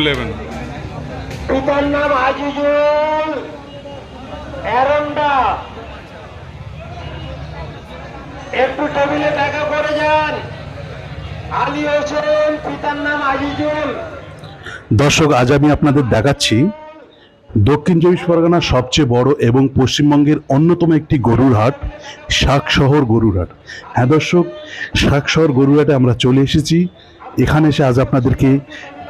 Eleven পিতার নাম আজিজুল এরন্ডা একটু টেবিলে টাকা পড়ে যান। আলী হোসেন পিতার নাম আজিজুল। দর্শক আজ আমি আপনাদের দেখাচ্ছি দক্ষিণ চব্বিশ পরগনার সবচেয়ে বড় এবং পশ্চিমবঙ্গের অন্যতম একটি গরুর হাট শাকশহর গরুর হাট। হ্যাঁ দর্শক শাকশহর গরুর হাটে আমরা চলে এসেছি। এখানে এসে আজ আপনাদেরকে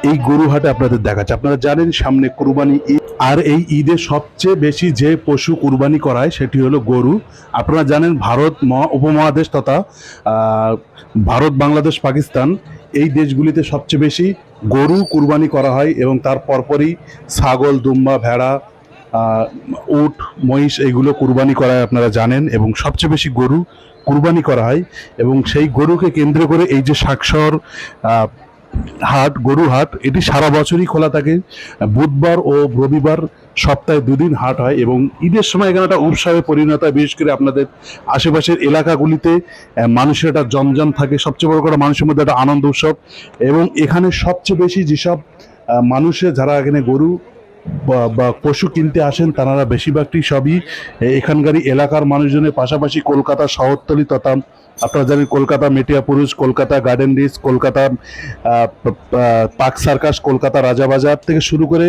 এই গরু হাটে আপনাদের দেখাচ্ছে। আপনারা জানেন সামনে কুরবানি ঈদ, আর এই ঈদে সবচেয়ে বেশি যে পশু কুরবানি করায় সেটি হলো গরু। আপনারা জানেন ভারত মহা উপমহাদেশ তথা ভারত, বাংলাদেশ, পাকিস্তান এই দেশগুলিতে সবচেয়ে বেশি গরু কুরবানি করা হয় এবং তার পরপরই ছাগল, দুম্বা, ভেড়া উট, মহিষ এইগুলো কুরবানি করা হয় আপনারা জানেন এবং সবচেয়ে বেশি গরু কুরবানি করা হয় এবং সেই গরুকে কেন্দ্র করে এই যে শাকসর হাট, গরু হাট, এটি সারা বছরই খোলা থাকে। বুধবার ও রবিবার সপ্তাহে দুদিন হাট হয় এবং ঈদের সময় এখানে একটা উৎসবে পরিণত হয়। বিশেষ করে আপনাদের আশেপাশের এলাকাগুলিতে মানুষের একটা জমজম থাকে। সবচেয়ে বড় কথা মানুষের মধ্যে একটা আনন্দ উৎসব। এবং এখানে সবচেয়ে বেশি যেসব মানুষের যারা এখানে গরু বা- পশু কিনতে আসেন, তারা বেশিরভাগটি সবই এখানকারই এলাকার মানুষজনের পাশাপাশি কলকাতা শহরতলি তথা আপনারা জানেন Kolkata Metiabruz Kolkata garden reach Kolkata park circus, Kolkata Rajabazar থেকে শুরু করে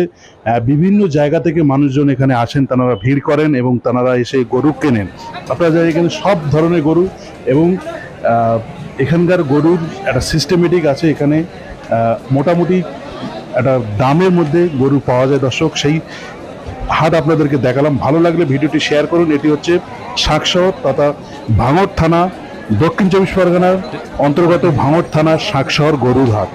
বিভিন্ন জায়গা থেকে মানুষজন এখানে আসেন, তারা ভিড় করেন এবং তারা এসে গরু কেনেন। আপনারা জানেন এখানে সব ধরনের গরু এবং এখানকার গরুর একটা সিস্টেমেটিক আছে, এখানে মোটামুটি একটা দামের মধ্যে গরু পাওয়া যায় দর্শক। সেই হাট আপনাদেরকে দেখালাম। ভালো লাগলে ভিডিওটি শেয়ার করুন। এটি হচ্ছে শাকশহর তথা ভাঙর থানা, দক্ষিণ চব্বিশ পরগনার অন্তর্গত ভাঙর থানা, শাকশহর গরুর হাট।